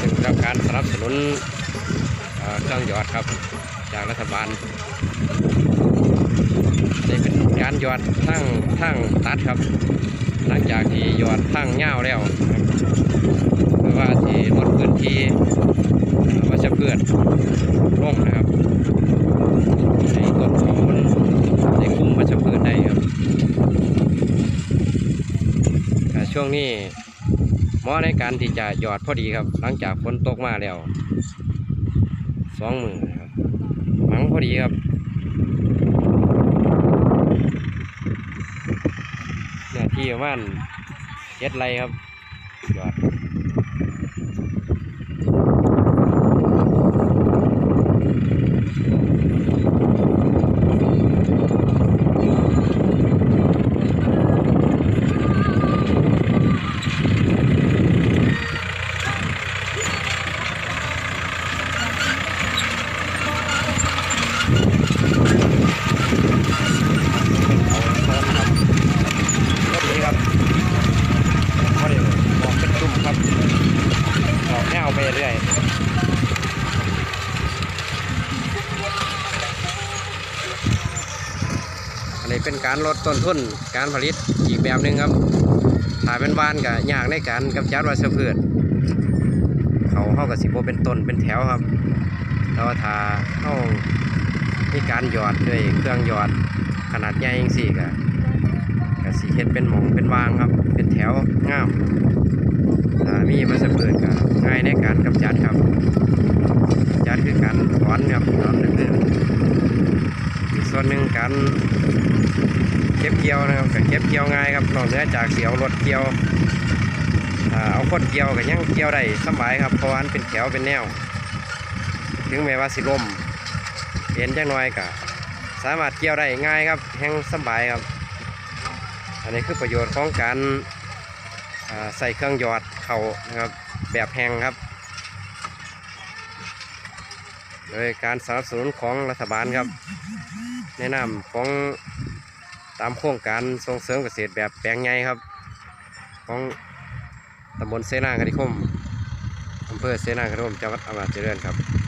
ซึ่งรับการสนับสนุนเครื่องยอดครับ จากรัฐบาลนี่เป็นการยอดทั้งทั้งตัดครับ หลังจากที่ยอดทั้งเง่าแล้วครับว่าที่ลดพื้นที่ว่าจะเพื่ ช่วงนี้เหมาะในการที่จะหยอดพอดีครับ หลังจากฝนตกมาแล้วสองมือครับหมังพอดีครับเนี่ยที่ประมานเจ็ดไรครับยอดรถนี้ครับก็เดี๋ยวบอกเป็นตุ่มครับออกแนวไป เรื่อยอันนี้เป็นการลดต้นทุนการผลิตอีกแบบหนึ่งครับถ้าเป็นบ้านก็ยากในการกำจัดวัชพืชเขาเข้ากับสิบโเป็นต้นเป็นแถวครับแต่ว่าถ้าเข้ามีการหยอดด้วยเครื่องหยอดขนาดใหญ่ยังสี่ก็ก็สีเห็ดเป็นหมองเป็นวางครับ เป็นแถวงามถ้ามีมันจะเปิดก็ ง่ายในการกำจัดครับกำจัดคือการถอนครับถอนคืออีกส่วนหนึ่งการเก็บเกี่ยวนะครับก็เก็บเกี่ยวง่ายครับนอกเหนือจากเสียวรถเกี่ยวเอาคนเกี่ยวก็ยังเกี่ยวได้สบายครับเพราะว่ามันเป็นแถวเป็นแนว ถึงแม้ว่าสิลมเห็นจังน้อยก็สามารถเกี่ยวได้ง่ายครับแห้งสบายครับ อันนี้คือประโยชน์ของการใส่เครื่องหยอดเข่านะครับ แบบแหงครับ โดยการสนับสนุนของรัฐบาลครับ แนะนำของตามโครงการส่งเสริมเกษตรแบบแปลงใหญ่ครับ ของตำบลเสนาคณิคมอำเภอเสนาคณิคมจังหวัดอำนาจเจริญครับ